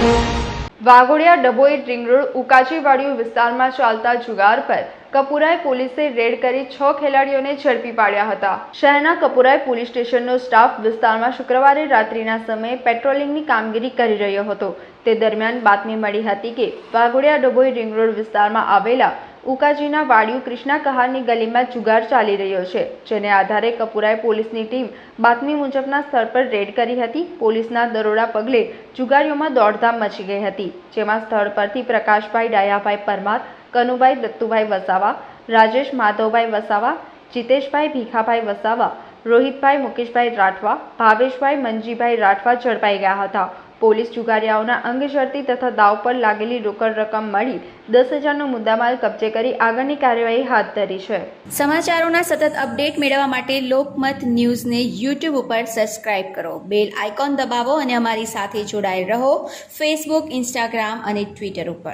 Waghodia Dabhoi ring road ઉકાચીવાડિયું વિસ્તારમાં ચાલતા જુગાર પર કપુરાઈ પોલીસે રેડ કરી છ ખેલાડીઓને ઝડપી પાડ્યા હતા. શહેરના કપુરાઈ પોલીસ સ્ટેશનનો સ્ટાફ વિસ્તારમાં શુક્રવારે રાત્રિના સમયે પેટ્રોલિંગની કામગીરી કરી રહ્યો હતો. તે દરમિયાન બાતમી મળી હતી કે વાઘોડિયા ડભોઈ રિંગ રોડ વિસ્તારમાં આવેલા ઉકાજીના વાડિયું કૃષ્ણા કહારની ગલીમાં જુગાર ચાલી રહ્યો છે, જેને આધારે કપુરાએ પોલીસની ટીમ બાતમી મુજબના સ્થળ પર રેડ કરી હતી. પોલીસના દરોડા પગલે જુગારીઓમાં દોડધામ મચી ગઈ હતી, જેમાં સ્થળ પરથી પ્રકાશભાઈ, ડાયાભાઈ પરમાર, કનુભાઈ, દત્તુભાઈ વસાવા, રાજેશ માધવભાઈ વસાવા, જીતેશભાઈ ભીખાભાઈ વસાવા, રોહિતભાઈ મુકેશભાઈ રાઠવા, ભાવેશભાઈ મંજીભાઈ રાઠવા ઝડપાઈ ગયા હતા. પોલીસ જુગારિયાઓના અંગશરતી તથા દાવ પર લાગેલી રોકડ રકમ મળી દસ હજારનો મુદ્દામાલ કબજે કરી આગળની કાર્યવાહી હાથ ધરી છે. સમાચારોના સતત અપડેટ મેળવવા માટે લોકમત ન્યૂઝને યુટ્યુબ ઉપર સબસ્ક્રાઇબ કરો. બેલ આઇકોન દબાવો અને અમારી સાથે જોડાયેલ રહો. ફેસબુક ઇન્સ્ટાગ્રામ અને ટ્વિટર ઉપર.